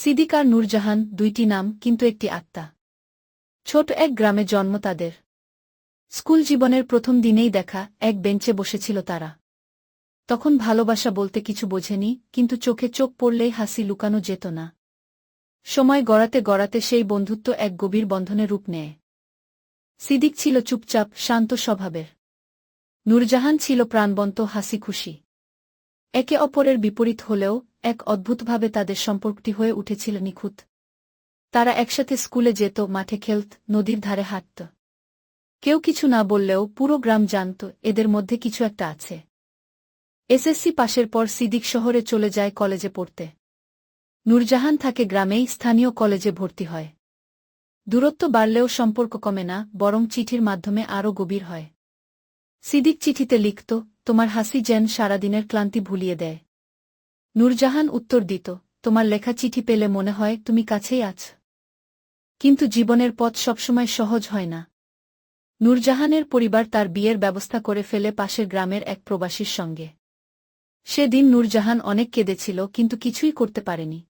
সিদ্দিক আর নূরজাহান দুইটি নাম, কিন্তু একটি আত্মা। ছোট এক গ্রামে জন্ম তাদের। স্কুল জীবনের প্রথম দিনেই দেখা এক বেঞ্চে বসেছিল তারা। তখন ভালোবাসা বলতে কিছু বোঝেনি, কিন্তু চোখে চোখ পড়লেই হাসি লুকানো যেত না। সময় গড়াতে গড়াতে সেই বন্ধুত্ব এক গভীর বন্ধনে রূপ নেয়। সিদিক ছিল চুপচাপ, শান্ত স্বভাবের। নূরজাহান ছিল প্রাণবন্ত হাসি খুশি একে অপরের বিপরীত হলেও এক অদ্ভুতভাবে তাদের সম্পর্কটি হয়ে উঠেছিল নিখুঁত। তারা একসাথে স্কুলে যেত, মাঠে খেলত, নদীর ধারে হাঁটত। কেউ কিছু না বললেও পুরো গ্রাম জানত, এদের মধ্যে কিছু একটা আছে। এসএসসি পাশের পর সিদিক শহরে চলে যায় কলেজে পড়তে। নূরজাহান থাকে গ্রামেই স্থানীয় কলেজে ভর্তি হয়। দূরত্ব বাড়লেও সম্পর্ক কমে না, বরং চিঠির মাধ্যমে আরও গভীর হয়। সিদিক চিঠিতে লিখত, তোমার হাসি যেন সারাদিনের ক্লান্তি ভুলিয়ে দেয়। নূরজাহান উত্তর দিত, তোমার লেখা চিঠি পেলে মনে হয় তুমি কাছেই আছ। কিন্তু জীবনের পথ সবসময় সহজ হয় না। নূরজাহানের পরিবার তার বিয়ের ব্যবস্থা করে ফেলে পাশের গ্রামের এক প্রবাসীর সঙ্গে। সেদিন নূরজাহান অনেক কেঁদেছিল, কিন্তু কিছুই করতে পারেনি।